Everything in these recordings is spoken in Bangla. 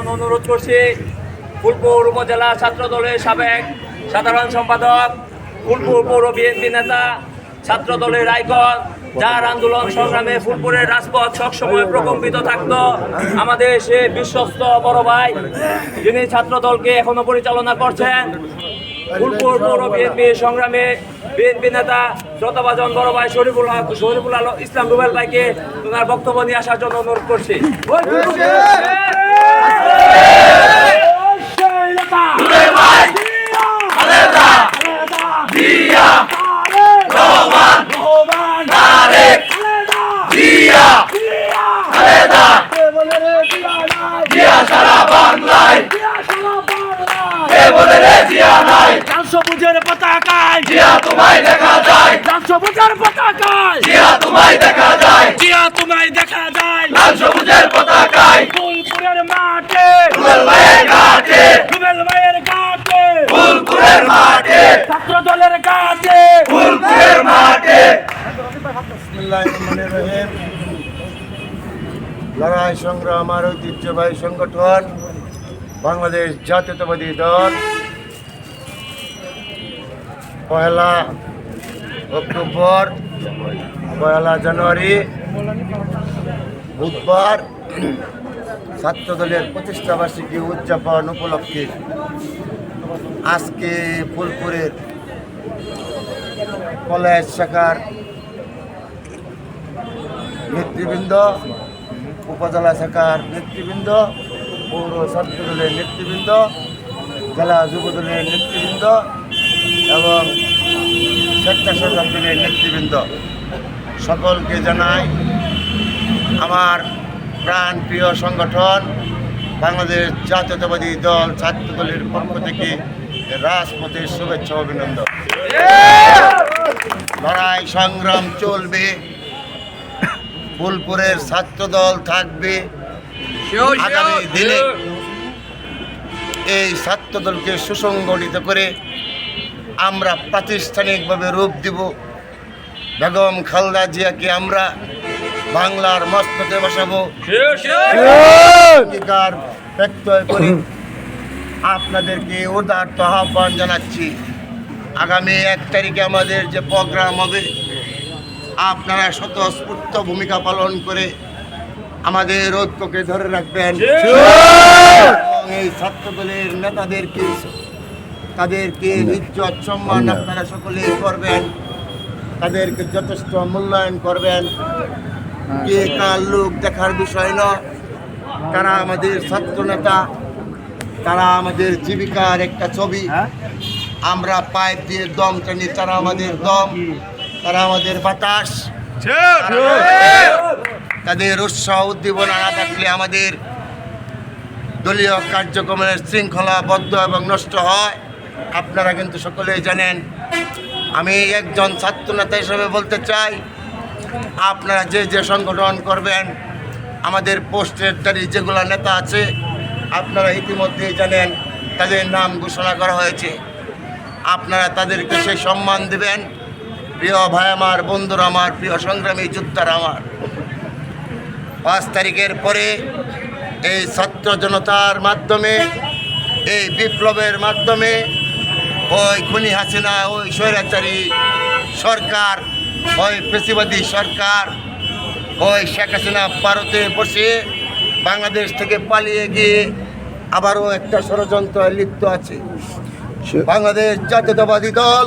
জন্য অনুরোধ করছি। ফুলপুর উপজেলা ছাত্র দলের সাবেক সাধারণ সম্পাদক, ফুলপুর পৌর বিএনপি নেতা, ছাত্র দলের আইকন যার আন্দোলন সংগ্রামে ফুলপুরের রাজপথ সবসময় প্রকম্পিত থাকতো। আমাদের সে বিশ্বস্ত বড় ভাই, যিনি ছাত্র দলকে এখনও পরিচালনা করছেন। ফুলপুর পৌর বিএনপি সংগ্রামে বিএনপি নেতা শ্রোতাভাজন বড় ভাই শরীফুল হক, শরীফুল আলম ইসলাম রুবেল ভাইকে ওনার বক্তব্য নিয়ে আসার জন্য অনুরোধ করছি। সবুজের পতাকায় জিয়া তোমায় দেখা যায় লাল সবুজের পতাকায় জিয়া তোমায় দেখা যায় জিয়া তোমায় দেখা যায় লাল সবুজের পতাকায় ফুলপুরের মাঠে রুবেল ভাইয়ের ঘাটে রুবেল ভাইয়ের ঘাটে ফুলপুরের মাঠে ছাত্র দলের ঘাটে ফুলপুরের মাঠে বিসমিল্লাহিররহমানিররহিম। লড়াই সংগ্রাম আর ঐতিহ্যবাহী সংগঠন, বাংলাদেশ জাতীয়তাবাদী দল। পয়লা অক্টোবর, পয়লা জানুয়ারি, বুধবার ছাত্র দলের প্রতিষ্ঠা বার্ষিকী উদযাপন উপলক্ষে আজকে ফুলপুরের কলেজ শাখার নেতৃবৃন্দ উপজেলা শাখার নেতৃবৃন্দ, পৌর ছাত্র দলের নেতৃবৃন্দ, জেলা যুব দলের নেতৃবৃন্দ এবং স্বেচ্ছাসেবক দলের নেতৃবৃন্দ। সকলকে জানাই আমার প্রাণ প্রিয় সংগঠন, বাংলাদেশ জাতীয়তাবাদী দল ছাত্র দলের পক্ষ থেকে রাজপথের শুভেচ্ছা অভিনন্দন। লড়াই সংগ্রাম চলবে। ফুলপুরের ছাত্র দল থাকবে আগামী দিনে। এই ছাত্র দলকে সুসংগঠিত করে আমরা প্রাতিষ্ঠানিকভাবে রূপ দিব। বেগম খালদা জিয়াকে আমরা বাংলার মস্তকে বসাবো। অঙ্গীকার ব্যক্ত করি আপনাদেরকে উদার্ত আহ্বান জানাচ্ছি। আগামী এক তারিখে আমাদের যে প্রোগ্রাম হবে আপনারা স্বতঃস্ফূর্ত ভূমিকা পালন করে আমাদের ঐক্যকে ধরে রাখবেন। এবং এই ছাত্র দলের নেতাদেরকে তাদেরকে ইজ্জত সম্মান আপনারা সকলেই করবেন। তাদেরকে যথেষ্ট মূল্যায়ন করবেন। কে কার লোক দেখার বিষয় নয়। তারা আমাদের ছাত্র নেতা তারা আমাদের জীবিকার একটা ছবি। আমরা পাইপ দিয়ে দম টানি তারা আমাদের দম। তারা আমাদের বাতাস। তাদের উৎসাহ উদ্দীপনা না থাকলে আমাদের দলীয় কার্যক্রমের শৃঙ্খলা বদ্ধ এবং নষ্ট হয়। আপনারা কিন্তু সকলেই জানেন আমি একজন ছাত্র নেতা হিসেবে বলতে চাই আপনারা যে যে সংগঠন করবেন আমাদের পোস্টের তারিখ যেগুলো নেতা আছে আপনারা ইতিমধ্যেই জানেন তাদের নাম ঘোষণা করা হয়েছে। আপনারা তাদেরকে সেই সম্মান দেবেন। প্রিয় ভাই আমার বন্ধুরা আমার প্রিয় সংগ্রামী যোদ্ধারা আমার পাঁচ তারিখের পরে এই ছাত্র জনতার মাধ্যমে এই বিপ্লবের মাধ্যমে ওই খুনি হাসিনা ওই স্বৈরাচারী সরকার ওই পেশিবাদী সরকার ওই শেখ হাসিনা ভারতে বসে বাংলাদেশ থেকে পালিয়ে গিয়ে আবারও একটা ষড়যন্ত্র লিপ্ত আছে। বাংলাদেশ জাতীয়তাবাদী দল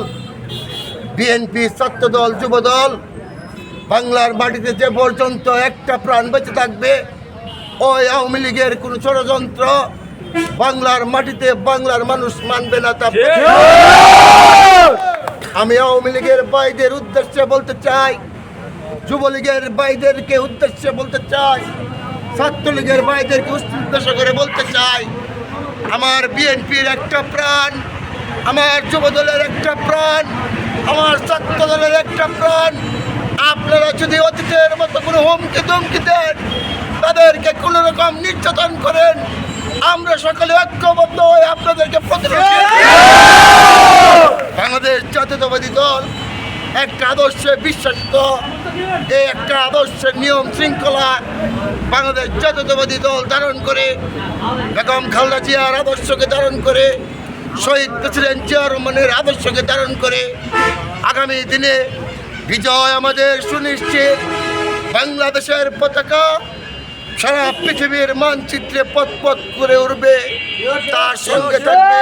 বিএনপি ছাত্র দল যুব দল বাংলার মাটিতে যে পর্যন্ত একটা প্রাণ বেঁচে থাকবে ওই আওয়ামী লীগের কোনো ষড়যন্ত্র বাংলার মাটিতে বাংলার মানুষ মানবে না তা আমি আওয়ামী লীগের বাইদের উদ্দেশ্যে বলতে চাই যুবলীগের বাইদেরকে উদ্দেশ্যে বলতে চাই ছাত্রলীগের বাইদেরকে উদ্দেশ্য করে বলতে চাই আমার বিএনপির একটা প্রাণ আমার যুব দলের একটা প্রাণ, আমার ছাত্র দলের একটা প্রাণ। আপনারা যদি অতীতের মতো কোনো হুমকি ধমকি দেন, তাদেরকে কোনো রকম নির্যাতন করেন, আমরা সকলে ঐক্যবদ্ধ হয়ে আপনাদেরকে বাংলাদেশ জাতীয়তাবাদী দল একটা আদর্শে বিশ্বাসিত এই একটা আদর্শের নিয়ম শৃঙ্খলা বাংলাদেশ জাতীয়তাবাদী দল ধারণ করে, বেগম খালদা জিয়ার আদর্শকে ধারণ করে শহীদ প্রেসিডেন্ট জিয়া রহমানের আদর্শকে ধারণ করে আগামী দিনে বিজয় আমাদের সুনিশ্চিত। বাংলাদেশের পতাকা সারা পৃথিবীর মানচিত্রে পথ পথ করে উঠবে তার সঙ্গে থাকবে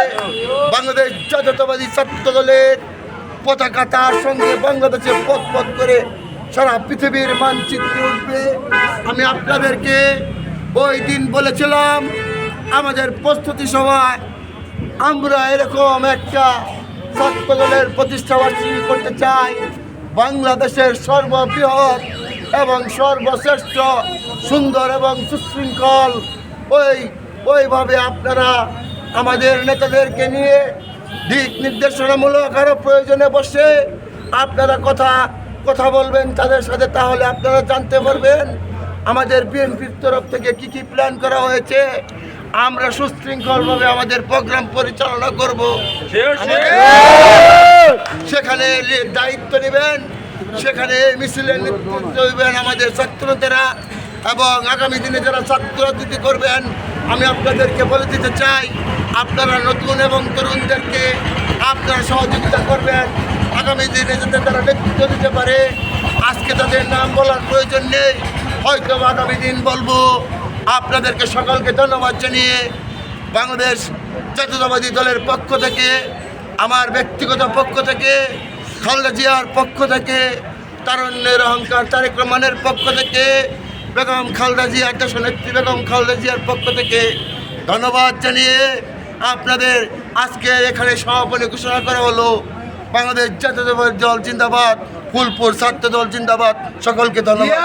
বাংলাদেশ জাতীয়তাবাদী ছাত্র দলের পতাকা। তার সঙ্গে বাংলাদেশে পথ পথ করে সারা পৃথিবীর মানচিত্রে উঠবে। আমি আপনাদেরকে ওই দিন বলেছিলাম, আমাদের প্রস্তুতি সভায় আমরা এরকম একটা ছাত্র দলের প্রতিষ্ঠা বার্ষিকী করতে চাই। বাংলাদেশের সর্ববৃহৎ এবং সর্বশ্রেষ্ঠ, সুন্দর এবং সুশৃঙ্খল। ওই, ওইভাবে আপনারা আমাদের নেতাদেরকে নিয়ে দিক নির্দেশনামূলক আরও প্রয়োজনে বসে আপনারা কথা কথা বলবেন তাদের সাথে, তাহলে আপনারা জানতে পারবেন আমাদের বিএনপির তরফ থেকে কি কি প্ল্যান করা হয়েছে। আমরা সুশৃঙ্খলভাবে আমাদের প্রোগ্রাম পরিচালনা করব। সেখানে দায়িত্ব নেবেন, সেখানে মিছিলের নেতৃত্ব দেবেন আমাদের ছাত্রদেরা এবং আগামী দিনে যারা ছাত্র রাজনীতি করবেন, আমি আপনাদেরকে বলে দিতে চাই, আপনারা নতুন এবং তরুণদেরকে আপনারা সহযোগিতা করবেন। আগামী দিনে যাতে তারা নেতৃত্ব দিতে পারে, আজকে তাদের নাম বলার প্রয়োজন নেই, হয়তো আগামী দিন বলব আপনাদেরকে সকলকে ধন্যবাদ জানিয়ে বাংলাদেশ জাতীয়তাবাদী দলের পক্ষ থেকে, আমার ব্যক্তিগত পক্ষ থেকে, খালেদা জিয়ার পক্ষ থেকে, তারণ্যের অহংকার তারেক রহমানের পক্ষ থেকে, বেগম খালেদা জিয়ার দেশনেত্রী বেগম খালেদা জিয়ার পক্ষ থেকে ধন্যবাদ জানিয়ে আপনাদের আজকে এখানে সমাপনী ঘোষণা করা হলো। বাংলাদেশ জাতীয়তাবাদী দল জিন্দাবাদ, ফুলপুর ছাত্র দল জিন্দাবাদ। সকলকে ধন্যবাদ।